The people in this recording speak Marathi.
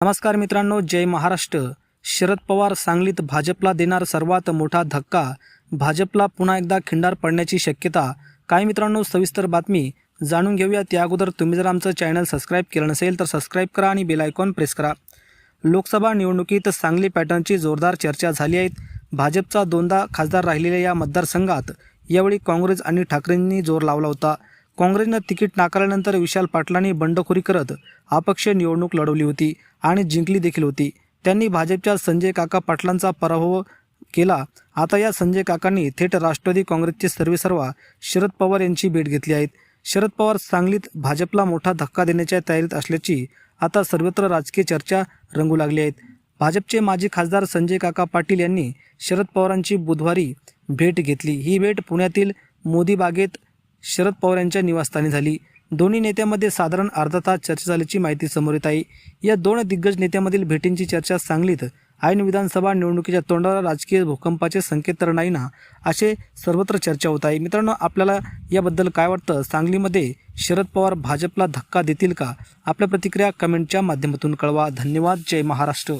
नमस्कार मित्रांनो जय महाराष्ट्र. शरद पवार सांगलीत भाजपला देणार सर्वात मोठा धक्का भाजपला पुन्हा एकदा खिंडार पडण्याची शक्यता. काय मित्रांनो सविस्तर बातमी जाणून घेऊया त्या अगोदर तुम्ही जर आमचं चॅनल सबस्क्राईब केलं नसेल तर सबस्क्राईब करा आणि बेल आयकॉन प्रेस करा. लोकसभा निवडणुकीत सांगली पॅटर्नची जोरदार चर्चा झाली आहे. भाजपचा दोनदा खासदार राहिलेल्या या मतदारसंघात यावेळी काँग्रेस आणि ठाकरेंनी जोर लावला होता. काँग्रेसनं तिकीट नाकारल्यानंतर विशाल पाटलांनी बंडखोरी करत अपक्ष निवडणूक लढवली होती आणि जिंकली देखील होती. त्यांनी भाजपच्या संजय काका पाटलांचा पराभव केला. आता या संजय काकांनी थेट राष्ट्रवादी काँग्रेसचे सर्वेसर्वा शरद पवार यांची भेट घेतली आहेत शरद पवार सांगलीत भाजपला मोठा धक्का देण्याच्या तयारीत असल्याची आता सर्वत्र राजकीय चर्चा रंगू लागली आहेत भाजपचे माजी खासदार संजय काका पाटील यांनी शरद पवारांची बुधवारी भेट घेतली. ही भेट पुण्यातील मोदी बागेत शरद पवार यांच्या निवासस्थानी झाली. दोन्ही नेत्यांमध्ये साधारण अर्धा तास चर्चा झाल्याची माहिती समोर येत आहे. या दोन दिग्गज नेत्यांमधील भेटींची चर्चा सांगलीत ऐन विधानसभा निवडणुकीच्या तोंडाला राजकीय भूकंपाचे संकेत तर नाही ना असे सर्वत्र चर्चा होत आहे. मित्रांनो आपल्याला याबद्दल काय वाटतं? सांगलीमध्ये शरद पवार भाजपला धक्का देतील का? आपल्या प्रतिक्रिया कमेंटच्या माध्यमातून कळवा. धन्यवाद. जय महाराष्ट्र.